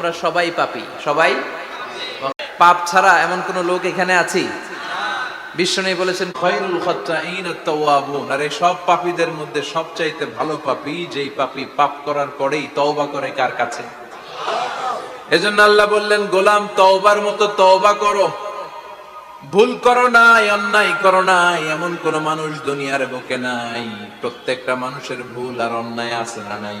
তোমরা সবাই পাপি। সবাই? পাপ ছাড়া এমন কোন লোক এখানে আছি? বিশ্বনবী বলেছেন, খয়রুল খাত্তাইন আত-তাওয়াবুন। আর, সব পাপীদের মধ্যে সবচাইতে ভালো পাপী যেই পাপী পাপ করার পরেই তওবা করে কার কাছে? এজন্য আল্লাহ বললেন, গোলাম, তওবার মতো তওবা করো। ভুল করো নাই, অন্যায় করো নাই, এমন কোন মানুষ দুনিয়ার বুকে নাই। প্রত্যেকটা মানুষের ভুল আর অন্যায় আছে না নাই?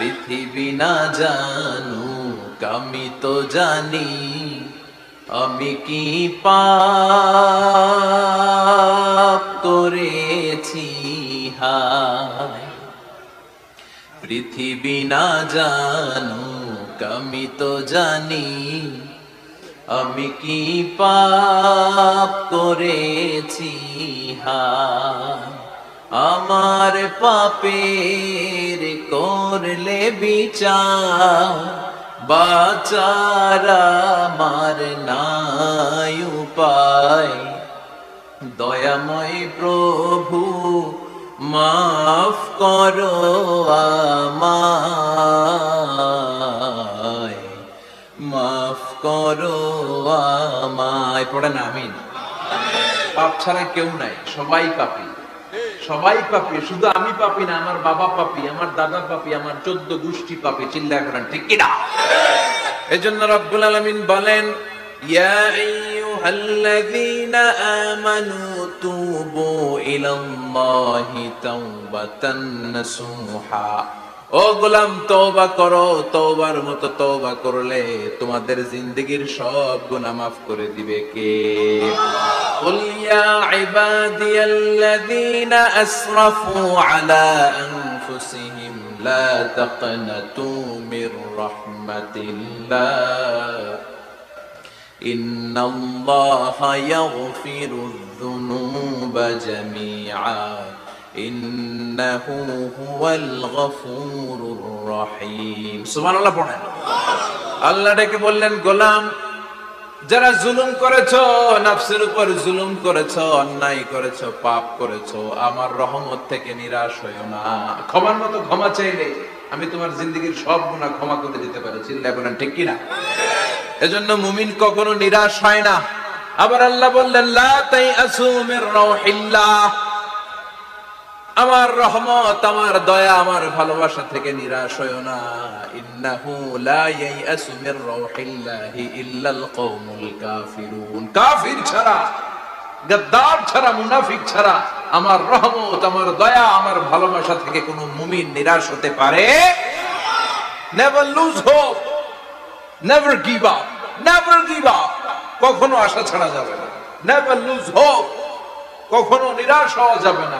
পৃথিবী না জানু আমি তো জানি, আমি কি পাপ করেছি? পৃথিবী না জানু আমি তো জানি, আমি কি পাপ করেছি? হায়। আমার পাপের করলে বিচার, বাচার আমার নাই উপায়। দয়াময় প্রভু, মাফ করো মাফ করো আমায়। পড়েন আমিন। পাপ ছাড়া কেউ নাই, সবাই পাপি। সবাই পাপি, শুধু আমি পাপি না, আমার বাবা পাপি, আমার দাদা পাপি, আমার চোদ্দ গোষ্ঠী পাপি, চিল্লা করেন, ঠিক কিনা? এজন্য রব্বুল আলামিন বলেন তোমাদের জিন্দেগীর সব গুনাহ মাফ করে দিবে কে? قل يا عبادي الذين أسرفوا على أنفسهم لا تقنطوا من رحمة الله إن الله يغفر الذنوب جميعا إنه هو الغفور الرحيم سبحان الله পড়েন আল্লাহ ডেকে বললেন গোলাম যারা জুলুম করেছ, নাফসের উপর জুলুম করেছ, অন্যায় করেছ, পাপ করেছ, আমার রহমত থেকে নিরাশ হইও না। ক্ষমার মতো ক্ষমা চাইলে আমি তোমার জিন্দগির সব গুণা ক্ষমা করে দিতে পারি। চিন্তা করেন, ঠিক কিনা? এজন্য মুমিন কখনো নিরাশ হয় না। আবার আল্লাহ বললেন, লা তাই আসুমের রহিল্লাহ আমার রহমত, আমার দয়া, আমার ভালোবাসা থেকে নিরাশ না। ইন্নাহু লা ইয়াইআসু মির কওমুল কাফিরুন। কাফির ছাড়া, গাদ্দার ছাড়া, মুনাফিক ছাড়া আমার রহমত, আমার দয়া, আমার ভালোবাসা থেকে কোনো মুমিন নিরাশ হতে পারে? Never lose hope never give up never give up কখনো আশা ছাড়া যাবে না। নেভার লুজ হোপ কখনো নিরাশ হওয়া যাবে না।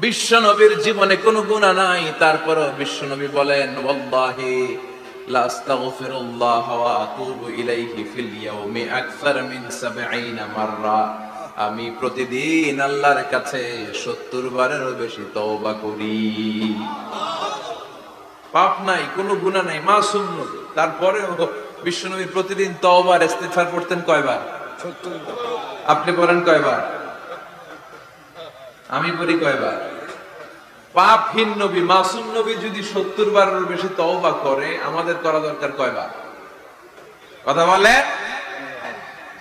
বিশ্বনবীর জীবনে কোনো গুণা নাই। তারপরও বিশ্বনবী বলেন ওয়াল্লাহি লা আস্তাগফিরুল্লাহ ওয়া আতুবু ইলাইহি ফিল ইয়াউমি আকসার 70 মাররা। আমি প্রতিদিন আল্লাহর কাছে 70 বারেরও বেশি তওবা করি। পাপ নাই কোনো গুনাহ নাই মাসুম নবী। তারপরেও বিশ্বনবী প্রতিদিন তওবার ইস্তিগফার করতেন কয়বার? আপনি পড়েন কয়বার? আমি পড়ি কয়বার? পাপহীন নবী, মাসুম নবী যদি সত্তর বারের বেশি তওবা করে, আমাদের করা দরকার কয়বার? কথা বলে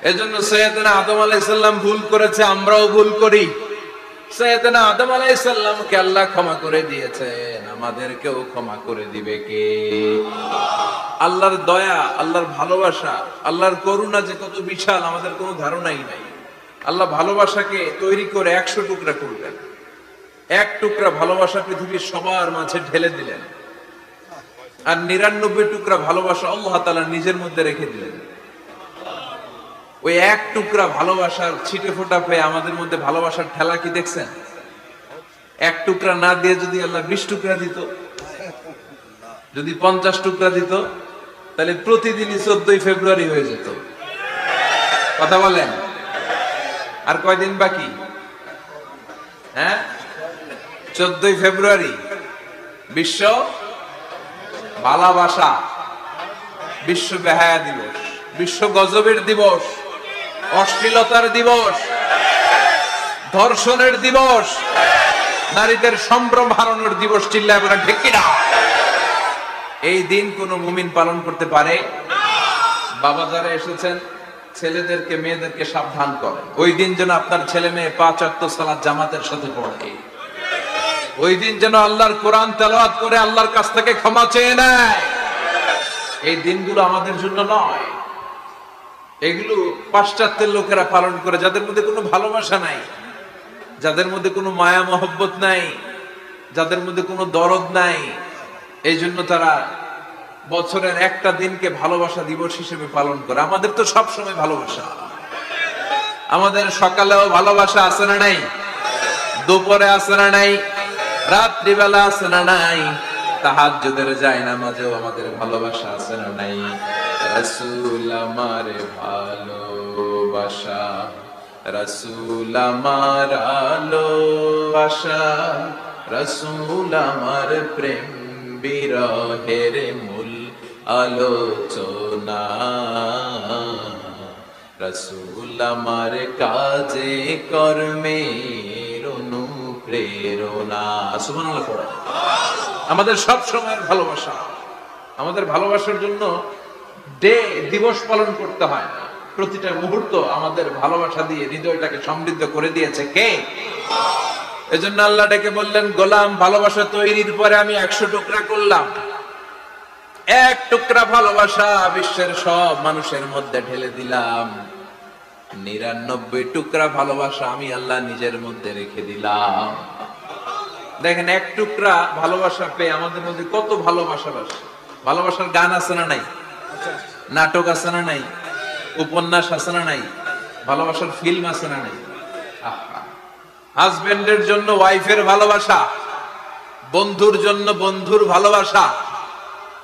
এজন্য সৈয়দনা আদম আলাইসাল্লাম ভুল করেছে, আমরাও ভুল করি। সৈয়দনা আদম আলাইসাল্লামকে আল্লাহ ক্ষমা করে দিয়েছেন। আমাদেরকেও ক্ষমা করে দিবে কে? আল্লাহর দয়া, আল্লাহর ভালোবাসা, আল্লাহর করুণা যে কত বিশাল, আমাদের কোনো ধারণাই নাই। আল্লাহ ভালোবাসাকে তৈরি করে একশো টুকরা করলেন এক টুকরা ভালোবাসা পৃথিবীর সবার মাঝে ঢেলে দিলেন। আর নিরানব্বই টুকরা ভালোবাসা আল্লাহ তালা নিজের মধ্যে রেখে দিলেন। ওই এক টুকরা ভালোবাসার ছিটে ফোটা পেয়ে আমাদের মধ্যে ভালোবাসার ঠেলা কি দেখছেন? এক টুকরা না দিয়ে যদি আল্লাহ বিশ টুকরা দিত, যদি পঞ্চাশ টুকরা দিত, তাহলে প্রতিদিনই চোদ্দই ফেব্রুয়ারি হয়ে যেত। কথা বলেন? আর কয়দিন বাকি? হ্যাঁ? চোদ্দই ফেব্রুয়ারি। বিশ্ব ভালোবাসা। বিশ্ব বেহায়া দিবস। বিশ্ব গজবের দিবস। অশ্লীলতার দিবস। ধর্ষণের দিবস। নারীদের সম্ভ্রম হারানোর দিবস চিল্লায় বলে, ঠিক কিনা এই দিন কোন মুমিন পালন করতে পারে? বাবা যারা এসেছেন। ছেলেদেরকে, মেয়েদেরকে সাবধান করেন ওই দিন যেন আপনার ছেলে মেয়ে পাঁচ অক্ট সালাদ জামাতের সাথে পড়ে। ওই দিন যেন আল্লাহর কোরআন তেলাওয়াত করে আল্লাহর কাছ থেকে ক্ষমা চেয়ে নেয়। এই দিনগুলো আমাদের জন্য নয়। এগুলো পাশ্চাত্যের লোকেরা পালন করে, যাদের মধ্যে কোনো ভালোবাসা নাই, যাদের মধ্যে কোনো মায়া মহব্বত নাই, যাদের মধ্যে কোনো দরদ নাই, এই জন্য তারা বছরের একটা দিনকে ভালোবাসা দিবস হিসেবে পালন করে। আমাদের তো সব সময় ভালোবাসা। আমাদের সকালেও ভালোবাসা আছে না নাই? দুপুরে আছে না নাই? রাত্রিবেলা আছে না নাই? তাহাজ্জুদের যায় না মাঝেও আমাদের ভালোবাসা আছে না নাই? রাসূল আমার ভালোবাসা, রাসূল আমার ভালোবাসা রাসূল আমার প্রেম বিরহের আলোচনা। রসুল আমার কাজে কর্মের অনুপ্রেরণা। আমাদের সব সময়ের ভালোবাসা। আমাদের ভালোবাসার জন্য ডে, দিবস পালন করতে হয় প্রতিটা মুহূর্ত আমাদের ভালোবাসা দিয়ে, হৃদয়টাকে সমৃদ্ধ করে দিয়েছে কে? এজন্য আল্লাহ ডেকে বললেন, গোলাম, ভালোবাসা তৈরির পরে আমি একশো টুকরা করলাম। এক টুকরা ভালোবাসা বিশ্বের সব মানুষের মধ্যে ঢেলে দিলাম। নিরানব্বই টুকরা ভালোবাসা আমি আল্লাহ নিজের মধ্যে রেখে দিলাম। দেখেন, এক টুকরা ভালোবাসা পেয়ে আমাদের মধ্যে কত ভালোবাসা বাসে। ভালোবাসার গান আছে না নাই? নাটক আছে না নাই? উপন্যাস আছে না নাই? ভালোবাসার ফিল্ম আছে না নাই? হাজবেন্ডের জন্য ওয়াইফের ভালোবাসা, বন্ধুর জন্য বন্ধুর ভালোবাসা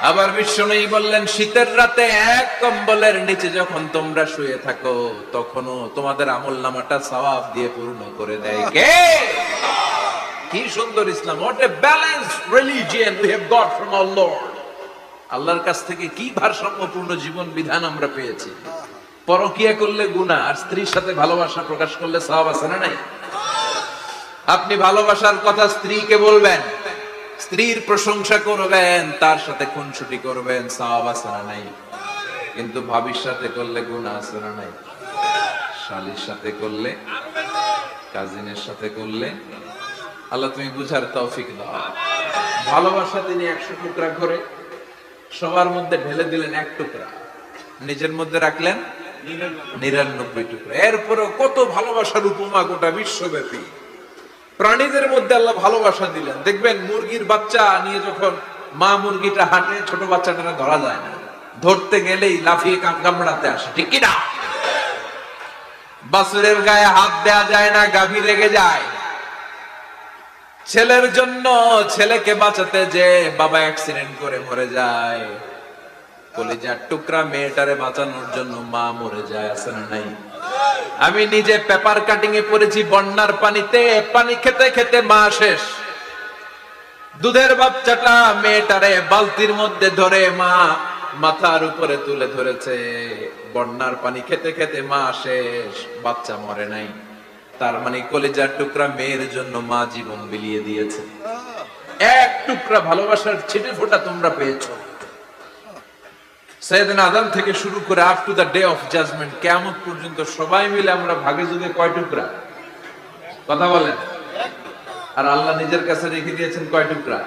আবার বিশ্বনয়ী বললেন, শীতের রাতে এক কম্বলের নিচে যখন তোমরা শুয়ে থাকো, তখনও তোমাদের আমল নামাটা সওয়াব দিয়ে পূর্ণ করে দেয় কে? কি সুন্দর ইসলাম আল্লাহর কাছ থেকে কি ভারসাম্যপূর্ণ জীবন বিধান আমরা পেয়েছি? পরকিয়া করলে গুনাহ, আর স্ত্রীর সাথে ভালোবাসা প্রকাশ করলে সওয়াব আছে না নাই? আপনি ভালোবাসার কথা স্ত্রীকে বলবেন স্ত্রীর প্রশংসা করবেন, তার সাথে খুনসুটি করবেন সওয়াব আছে না নাই। কিন্তু ভাবির সাথে করলে গুনাহ আছে না নাই। শালির সাথে করলে, কাজিনের সাথে করলে, আল্লাহ তুমি বুঝার তৌফিক দাও। ভালোবাসা তিনি একশো টুকরা করে সবার মধ্যে ঢেলে দিলেন এক টুকরা। নিজের মধ্যে রাখলেন নিরানব্বই টুকরা। এরপরেও কত ভালোবাসার উপমা গোটা বিশ্বব্যাপী। প্রাণীদের মধ্যে আল্লাহ ভালোবাসা দিলেন। দেখবেন মুরগির বাচ্চা নিয়ে যখন মা মুরগিটা হাঁটে, ছোট বাচ্চাটা ধরা যায় না। ধরতে গেলেই লাফিয়ে কামড়াতে আসে, ঠিক কিনা? বাসুরের গায়ে হাত দেয়া যায় না, গাভী রেগে যায়। ছেলের জন্য ছেলেকে বাঁচাতে যে বাবা অ্যাক্সিডেন্ট করে মরে যায়। কলিজার টুকরা মেয়েটারে বাঁচানোর জন্য মা মরে যায় না নাই? আমি নিজে পেপার কাটিং এ পড়েছি বন্যার পানিতে, পানি খেতে খেতে মা শেষ। দুধের বাচ্চাটা মেয়েটারে বালতির মধ্যে ধরে মা মাথার উপরে তুলে ধরেছে। বন্যার পানি খেতে খেতে মা শেষ, বাচ্চা মরে নাই। তার মানে কলেজার টুকরা মেয়ের জন্য মা জীবন বিলিয়ে দিয়েছে। এক টুকরা ভালোবাসার ছিটে ফোটা তোমরা পেয়েছ। সৈয়দিন আদম থেকে শুরু করে up to day of judgement কেমন পর্যন্ত সবাই মিলে আমরা ভাগে যুগে কয় টুকরা? কথা বলেন। আর আল্লাহ নিজের কাছে রেখে দিয়েছেন কয় টুকরা?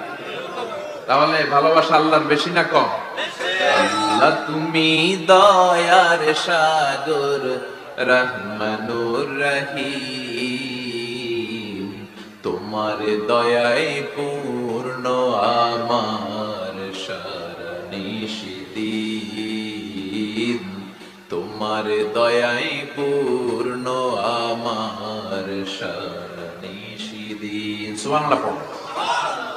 তাহলে ভালোবাসা আল্লাহর বেশি না কম? আল্লাহ তুমি দয়ার সাগর, রহমানুর রহিম। তোমার দয়ায় পূর্ণ আমার শরণিশিদিন তোমার দয়াই পূর্ণ আমার পড়ো।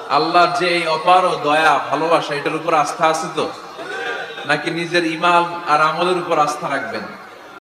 আল্লাহর যে অপার দয়া, ভালোবাসা, এটার উপর আস্থা আছে তো? নাকি নিজের ইমাম আর আমলের উপর আস্থা রাখবেন?